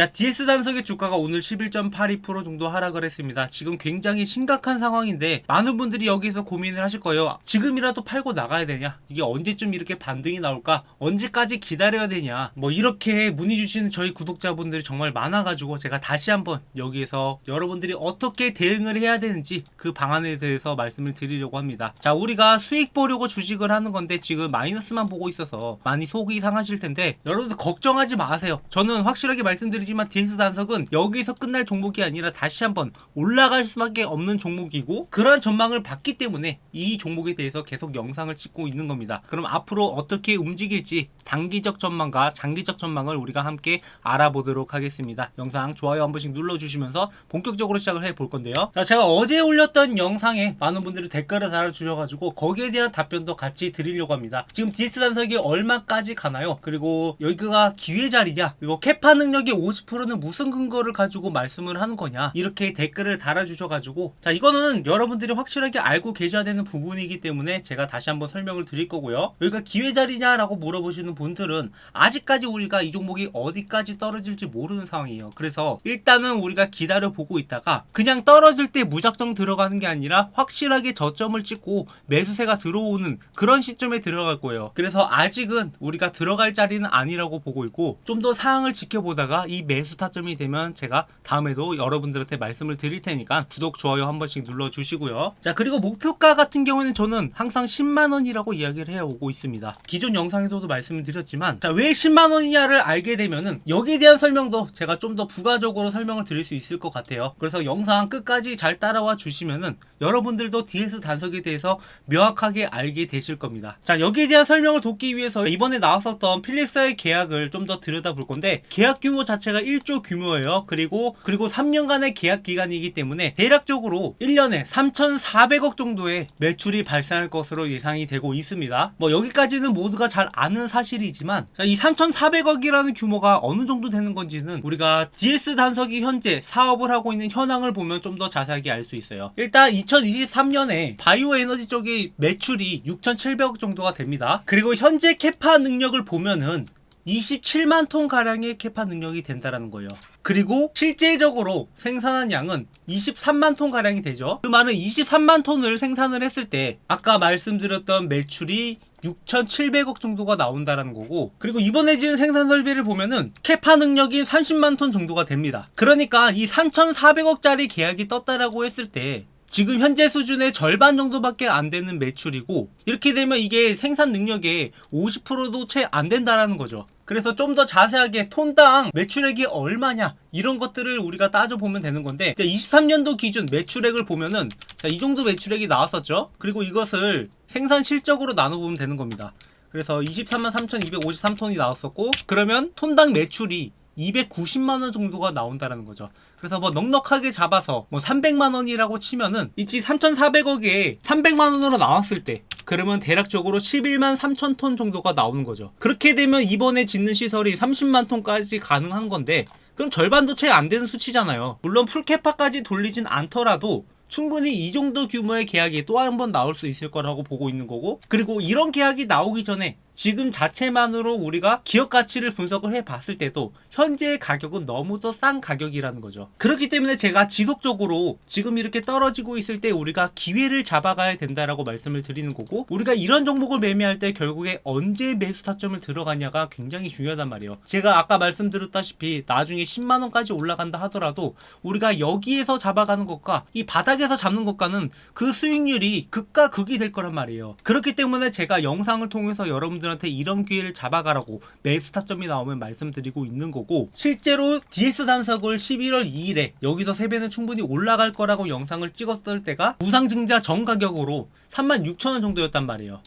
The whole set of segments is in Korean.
자, DS 단석의 주가가 오늘 11.82% 정도 하락을 했습니다. 지금 굉장히 심각한 상황인데 많은 분들이 여기서 고민을 하실 거예요. 지금이라도 팔고 나가야 되냐? 이게 언제쯤 이렇게 반등이 나올까? 언제까지 기다려야 되냐? 뭐 이렇게 문의 주시는 저희 구독자분들이 정말 많아가지고 제가 다시 한번 여기에서 여러분들이 어떻게 대응을 해야 되는지 그 방안에 대해서 말씀을 드리려고 합니다. 자, 우리가 수익 보려고 주식을 하는 건데 지금 마이너스만 보고 있어서 많이 속이 상하실 텐데 여러분들 걱정하지 마세요. 저는 확실하게 말씀드리지 만 DS 단석은 여기서 끝날 종목이 아니라 다시 한번 올라갈 수밖에 없는 종목이고 그런 전망을 봤기 때문에 이 종목에 대해서 계속 영상을 찍고 있는 겁니다. 그럼 앞으로 어떻게 움직일지 단기적 전망과 장기적 전망을 우리가 함께 알아보도록 하겠습니다. 영상 좋아요 한 번씩 눌러주시면서 본격적으로 시작을 해 볼 건데요. 자, 제가 어제 올렸던 영상에 많은 분들이 댓글을 달아주셔가지고 거기에 대한 답변도 같이 드리려고 합니다. 지금 DS 단석이 얼마까지 가나요? 그리고 여기가 기회 자리냐? 그리고 캐파 능력의 50%는 무슨 근거를 가지고 말씀을 하는 거냐? 이렇게 댓글을 달아주셔가지고 자, 이거는 여러분들이 확실하게 알고 계셔야 되는 부분이기 때문에 제가 다시 한번 설명을 드릴 거고요. 여기가 기회 자리냐라고 물어보시는 분들은 아직까지 우리가 이 종목이 어디까지 떨어질지 모르는 상황이에요. 그래서 일단은 우리가 기다려 보고 있다가 그냥 떨어질 때 무작정 들어가는 게 아니라 확실하게 저점을 찍고 매수세가 들어오는 그런 시점에 들어갈 거예요. 그래서 아직은 우리가 들어갈 자리는 아니라고 보고 있고 좀 더 상황을 지켜보다가 이 매수 타점이 되면 제가 다음에도 여러분들한테 말씀을 드릴 테니까 구독 좋아요 한 번씩 눌러 주시고요. 자 그리고 목표가 같은 경우에는 저는 항상 10만 원이라고 이야기를 해오고 있습니다. 기존 영상에서도 말씀을 드렸지만 자 왜 10만 원이냐를 알게 되면은 여기에 대한 설명도 제가 좀 더 부가적으로 설명을 드릴 수 있을 것 같아요. 그래서 영상 끝까지 잘 따라와 주시면은 여러분들도 DS 단석에 대해서 명확하게 알게 되실 겁니다. 자 여기에 대한 설명을 돕기 위해서 이번에 나왔었던 필립스의 계약을 좀 더 들여다볼 건데 계약 규모 자체 가 1조 규모예요. 그리고 그리고 3년간의 계약 기간이기 때문에 대략적으로 1년에 3,400억 정도의 매출이 발생할 것으로 예상이 되고 있습니다. 뭐 여기까지는 모두가 잘 아는 사실이지만 자, 이 3,400억이라는 규모가 어느 정도 되는 건지는 우리가 DS 단석이 현재 사업을 하고 있는 현황을 보면 좀 더 자세하게 알 수 있어요. 일단 2023년에 바이오 에너지 쪽의 매출이 6,700억 정도가 됩니다. 그리고 현재 캐파 능력을 보면은 27만 톤 가량의 캐파 능력이 된다라는 거예요. 그리고 실제적으로 생산한 양은 23만 톤 가량이 되죠. 그 말은 23만 톤을 생산을 했을 때 아까 말씀드렸던 매출이 6,700억 정도가 나온다라는 거고 그리고 이번에 지은 생산 설비를 보면은 캐파 능력이 30만 톤 정도가 됩니다. 그러니까 이 3,400억짜리 계약이 떴다라고 했을 때 지금 현재 수준의 절반 정도밖에 안 되는 매출이고 이렇게 되면 이게 생산 능력의 50%도 채 안 된다라는 거죠. 그래서 좀 더 자세하게 톤당 매출액이 얼마냐 이런 것들을 우리가 따져보면 되는 건데 23년도 기준 매출액을 보면은 자, 이 정도 매출액이 나왔었죠. 그리고 이것을 생산 실적으로 나눠보면 되는 겁니다. 그래서 23만 3,253톤이 나왔었고 그러면 톤당 매출이 290만 원 정도가 나온다라는 거죠. 그래서 뭐 넉넉하게 잡아서 뭐 300만 원이라고 치면은 이치 3,400억에 300만 원으로 나왔을 때 그러면 대략적으로 11만 3천 톤 정도가 나오는 거죠. 그렇게 되면 이번에 짓는 시설이 30만 톤까지 가능한 건데 그럼 절반도 채 안 되는 수치잖아요. 물론 풀캐파까지 돌리진 않더라도 충분히 이 정도 규모의 계약이 또 한 번 나올 수 있을 거라고 보고 있는 거고 그리고 이런 계약이 나오기 전에 지금 자체만으로 우리가 기업 가치를 분석을 해 봤을 때도 현재의 가격은 너무도 싼 가격이라는 거죠. 그렇기 때문에 제가 지속적으로 지금 이렇게 떨어지고 있을 때 우리가 기회를 잡아가야 된다라고 말씀을 드리는 거고 우리가 이런 종목을 매매할 때 결국에 언제 매수 타점을 들어가냐가 굉장히 중요하단 말이에요. 제가 아까 말씀드렸다시피 나중에 10만 원까지 올라간다 하더라도 우리가 여기에서 잡아가는 것과 이 바닥에서 잡는 것과는 그 수익률이 극과 극이 될 거란 말이에요. 그렇기 때문에 제가 영상을 통해서 여러분들 한테 이런 기회를 잡아가라고 매수 타점이 나오면 말씀드리고 있는 거고 실제로 DS 단석을 11월 2일에 여기서 3배는 충분히 올라갈 거라고 영상을 찍었을 때가 무상증자 전 가격으로 36,000원 정도였단 말이에요.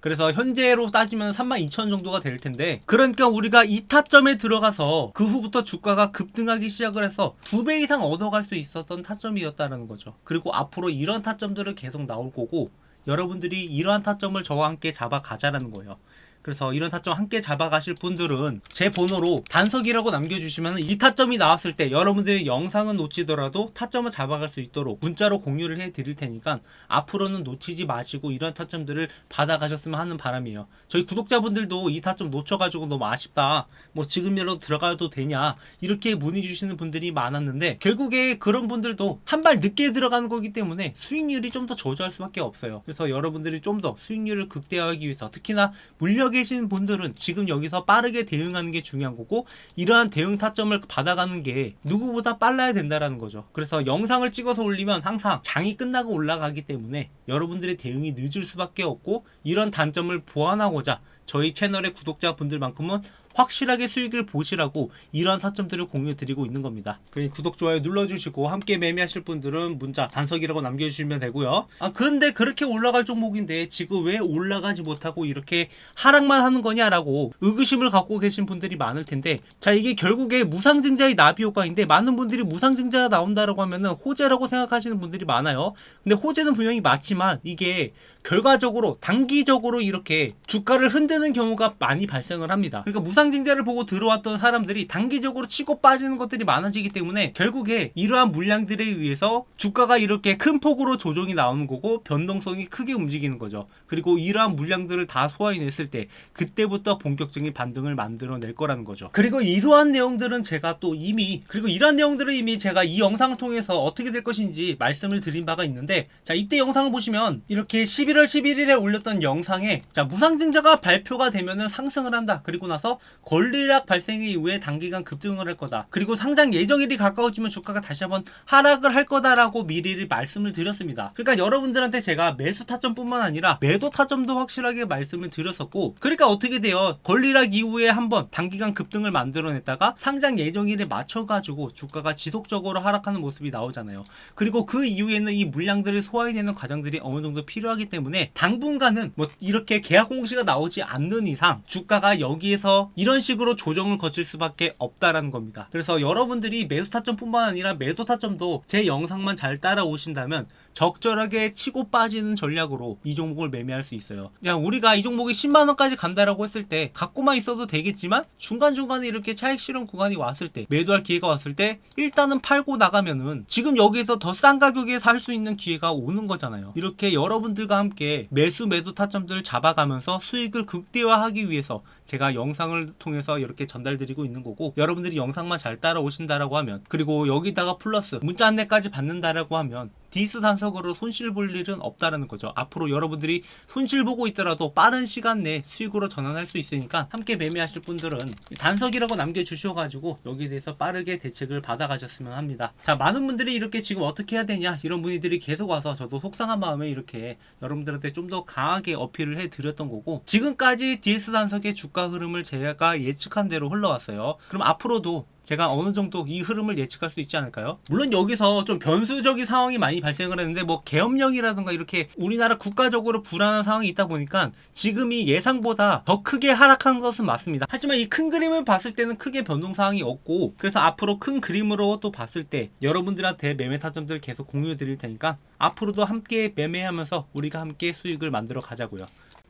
그래서 현재로 따지면 32,000원 정도가 될 텐데 그러니까 우리가 이 타점에 들어가서 그 후부터 주가가 급등하기 시작을 해서 두 배 이상 얻어갈 수 있었던 타점이었다는 거죠. 그리고 앞으로 이런 타점들은 계속 나올 거고 여러분들이 이러한 타점을 저와 함께 잡아가자라는 거예요. 그래서 이런 타점 함께 잡아가실 분들은 제 번호로 단석이라고 남겨주시면 이 타점이 나왔을 때 여러분들이 영상은 놓치더라도 타점을 잡아갈 수 있도록 문자로 공유를 해드릴 테니까 앞으로는 놓치지 마시고 이런 타점들을 받아가셨으면 하는 바람이에요. 저희 구독자분들도 이 타점 놓쳐가지고 너무 아쉽다. 뭐 지금이라도 들어가도 되냐 이렇게 문의 주시는 분들이 많았는데 결국에 그런 분들도 한 발 늦게 들어가는 거기 때문에 수익률이 좀 더 저조할 수밖에 없어요. 그래서 여러분들이 좀 더 수익률을 극대화하기 위해서 특히나 물려 계신 분들은 지금 여기서 빠르게 대응하는 게 중요한 거고 이러한 대응 타점을 받아가는 게 누구보다 빨라야 된다라는 거죠. 그래서 영상을 찍어서 올리면 항상 장이 끝나고 올라가기 때문에 여러분들의 대응이 늦을 수밖에 없고 이런 단점을 보완하고자 저희 채널의 구독자분들만큼은 확실하게 수익을 보시라고 이러한 타점들을 공유해 드리고 있는 겁니다. 그러니 구독 좋아요 눌러주시고 함께 매매하실 분들은 문자 단석이라고 남겨주시면 되고요. 아 근데 그렇게 올라갈 종목인데 지금 왜 올라가지 못하고 이렇게 하락만 하는 거냐라고 의구심을 갖고 계신 분들이 많을 텐데 자 이게 결국에 무상증자의 나비 효과인데 많은 분들이 무상증자가 나온다라고 하면은 호재라고 생각하시는 분들이 많아요. 근데 호재는 분명히 맞지만 이게 결과적으로 단기적으로 이렇게 주가를 흔드는 경우가 많이 발생을 합니다. 그러니까 무상증자를 보고 들어왔던 사람들이 단기적으로 치고 빠지는 것들이 많아지기 때문에 결국에 이러한 물량들에 의해서 주가가 이렇게 큰 폭으로 조정이 나오는 거고 변동성이 크게 움직이는 거죠. 그리고 이러한 물량들을 다 소화해냈을 때 그때부터 본격적인 반등을 만들어낼 거라는 거죠. 그리고 이러한 내용들은 제가 또 이미 그리고 이러한 내용들은 이미 제가 이 영상을 통해서 어떻게 될 것인지 말씀을 드린 바가 있는데 자 이때 영상을 보시면 이렇게 11월 11일에 올렸던 영상에 자 무상증자가 발표가 되면은 상승을 한다. 그리고 나서 권리락 발생 이후에 단기간 급등을 할 거다. 그리고 상장 예정일이 가까워지면 주가가 다시 한번 하락을 할 거다라고 미리 말씀을 드렸습니다. 그러니까 여러분들한테 제가 매수 타점뿐만 아니라 매도 타점도 확실하게 말씀을 드렸었고 그러니까 어떻게 돼요? 권리락 이후에 한번 단기간 급등을 만들어냈다가 상장 예정일에 맞춰가지고 주가가 지속적으로 하락하는 모습이 나오잖아요. 그리고 그 이후에는 이 물량들을 소화해내는 과정들이 어느 정도 필요하기 때문에 당분간은 뭐 이렇게 계약 공시가 나오지 않는 이상 주가가 여기에서 이런 식으로 조정을 거칠 수밖에 없다라는 겁니다. 그래서 여러분들이 매수 타점뿐만 아니라 매도 타점도 제 영상만 잘 따라오신다면 적절하게 치고 빠지는 전략으로 이 종목을 매매할 수 있어요. 그냥 우리가 이 종목이 10만 원까지 간다라고 했을 때 갖고만 있어도 되겠지만 중간 중간에 이렇게 차익 실현 구간이 왔을 때 매도할 기회가 왔을 때 일단은 팔고 나가면은 지금 여기에서 더 싼 가격에 살 수 있는 기회가 오는 거잖아요. 이렇게 여러분들과 함께 매수 매도 타점들을 잡아가면서 수익을 극대화하기 위해서 제가 영상을 통해서 이렇게 전달드리고 있는 거고 여러분들이 영상만 잘 따라오신다라고 하면 그리고 여기다가 플러스 문자 안내까지 받는다라고 하면 디스 단석으로 손실 볼 일은 없다라는 거죠. 앞으로 여러분들이 손실 보고 있더라도 빠른 시간 내에 수익으로 전환할 수 있으니까 함께 매매하실 분들은 단석이라고 남겨주셔가지고 여기에 대해서 빠르게 대책을 받아가셨으면 합니다. 자, 많은 분들이 이렇게 지금 어떻게 해야 되냐 이런 문의들이 계속 와서 저도 속상한 마음에 이렇게 여러분들한테 좀 더 강하게 어필을 해드렸던 거고 지금까지 DS 단석의 주가 흐름을 제가 예측한 대로 흘러왔어요. 그럼 앞으로도 제가 어느 정도 이 흐름을 예측할 수 있지 않을까요? 물론 여기서 좀 변수적인 상황이 많이 발생을 했는데 뭐 계엄령이라든가 이렇게 우리나라 국가적으로 불안한 상황이 있다 보니까 지금이 예상보다 더 크게 하락한 것은 맞습니다. 하지만 이 큰 그림을 봤을 때는 크게 변동 사항이 없고 그래서 앞으로 큰 그림으로 또 봤을 때 여러분들한테 매매 타점들 계속 공유해 드릴 테니까 앞으로도 함께 매매하면서 우리가 함께 수익을 만들어 가자고요.